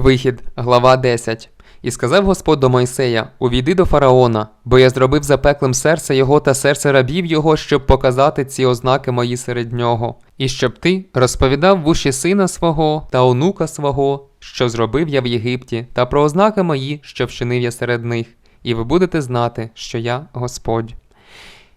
Вихід, глава 10. І сказав Господь до Мойсея: Увійди до фараона, бо я зробив запеклим серце його та серце рабів його, щоб показати ці ознаки мої серед нього, і щоб ти розповідав в уші сина свого та онука свого, що зробив я в Єгипті, та про ознаки мої, що вчинив я серед них, і ви будете знати, що я Господь.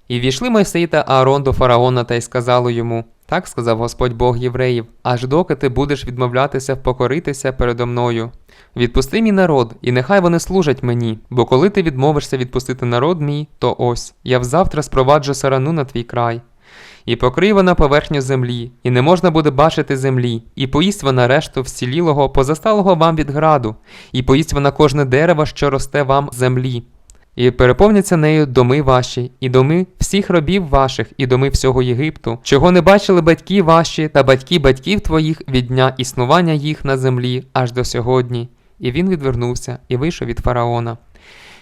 І війшли Мойсей та Аарон до фараона та й сказали йому: Так сказав Господь Бог євреїв, аж доки ти будеш відмовлятися впокоритися передо мною. Відпусти мій народ, і нехай вони служать мені, бо коли ти відмовишся відпустити народ мій, то ось я взавтра спроваджу сарану на твій край. І покрий вона поверхню землі, і не можна буде бачити землі, і поїсть вона решту всілілого, позасталого вам від граду, і поїсть вона кожне дерево, що росте вам з землі. І переповняться нею доми ваші, і доми всіх робів ваших, і доми всього Єгипту, чого не бачили батьки ваші та батьки батьків твоїх від дня існування їх на землі аж до сьогодні. І він відвернувся і вийшов від фараона.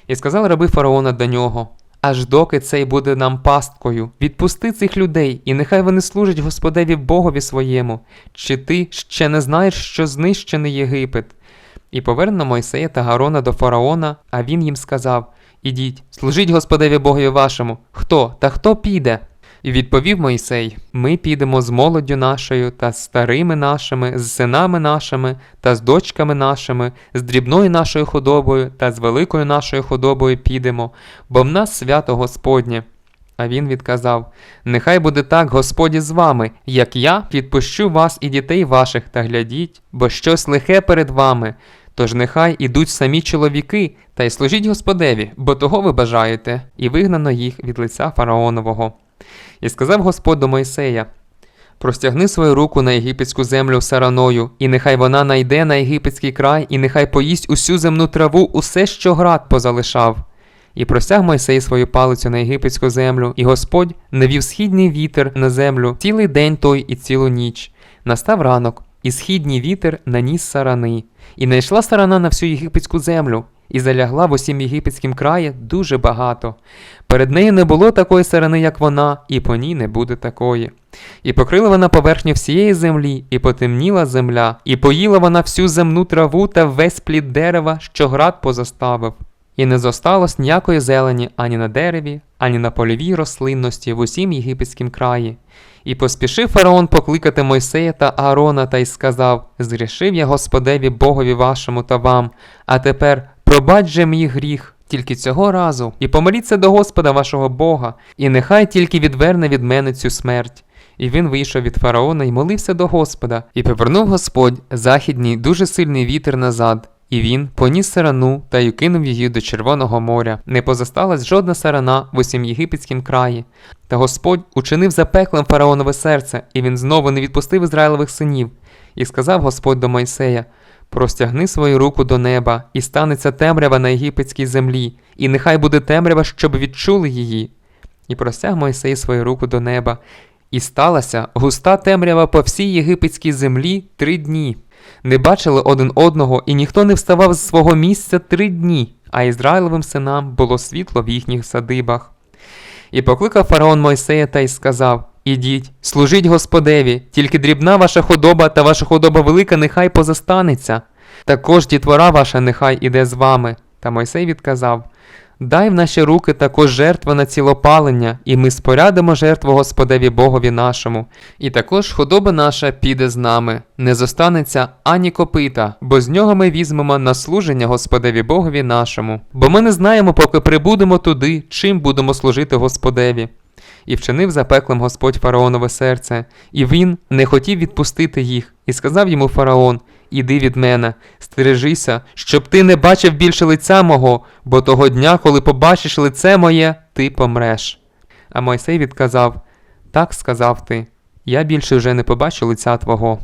І сказали раби фараона до нього: Аж доки цей буде нам пасткою, відпусти цих людей, і нехай вони служать Господеві Богові своєму. Чи ти ще не знаєш, що знищений Єгипет? І повернено Мойсея та Гарона до фараона, а він їм сказав: Ідіть, служіть Господеві Богові вашому. Хто та хто піде? І відповів Мойсей: Ми підемо з молоддю нашою, та з старими нашими, з синами нашими, та з дочками нашими, з дрібною нашою худобою та з великою нашою худобою підемо, бо в нас свято Господнє. А він відказав: Нехай буде так, Господі, з вами, як я підпущу вас і дітей ваших, та глядіть, бо щось лихе перед вами. Тож нехай ідуть самі чоловіки, та й служіть Господеві, бо того ви бажаєте, і вигнано їх від лиця фараонового. І сказав Господь до Мойсея: Простягни свою руку на єгипетську землю сараною, і нехай вона найде на єгипетський край, і нехай поїсть усю земну траву, усе, що град позалишав. І простяг Мойсей свою палицю на єгипетську землю, і Господь навів східний вітер на землю цілий день той і цілу ніч. Настав ранок, і східній вітер наніс сарани, і найшла сарана на всю єгипетську землю, і залягла в усім єгипетськім краї дуже багато. Перед нею не було такої сарани, як вона, і по ній не буде такої. І покрила вона поверхню всієї землі, і потемніла земля, і поїла вона всю земну траву та весь плід дерева, що град позаставив. І не зосталось ніякої зелені ані на дереві, ані на польовій рослинності в усім єгипетськім краї. І поспішив фараон покликати Мойсея та Аарона та й сказав: Згрішив я Господеві Богові вашому та вам, а тепер пробач же мій гріх. Тільки цього разу, і помоліться до Господа вашого Бога, і нехай тільки відверне від мене цю смерть. І він вийшов від фараона і молився до Господа, і повернув Господь західній дуже сильний вітер назад, і він поніс сарану та й кинув її до Червоного моря. Не позосталась жодна сарана в усім єгипетськім краї. Та Господь учинив запеклим фараонове серце, і він знову не відпустив Ізраїлевих синів. І сказав Господь до Мойсея: Простягни свою руку до неба, і станеться темрява на єгипетській землі, і нехай буде темрява, щоб відчули її. І простяг Мойсей свою руку до неба, і сталася густа темрява по всій єгипетській землі три дні. Не бачили один одного, і ніхто не вставав з свого місця три дні, а Ізраїлевим синам було світло в їхніх садибах. І покликав фараон Мойсея та й сказав: Ідіть, служіть Господеві, тільки дрібна ваша худоба та ваша худоба велика нехай позастанеться. Також дітвора ваша нехай іде з вами. Та Мойсей відказав: Дай в наші руки також жертва на цілопалення, і ми спорядимо жертву Господеві Богові нашому. І також худоба наша піде з нами, не зостанеться ані копита, бо з нього ми візьмемо на служення Господеві Богові нашому. Бо ми не знаємо, поки прибудемо туди, чим будемо служити Господеві. І вчинив запеклим Господь фараонове серце, і він не хотів відпустити їх, і сказав йому фараон: Іди від мене, стережися, щоб ти не бачив більше лиця мого, бо того дня, коли побачиш лице моє, ти помреш. А Мойсей відказав: Так сказав ти, я більше вже не побачу лиця твого.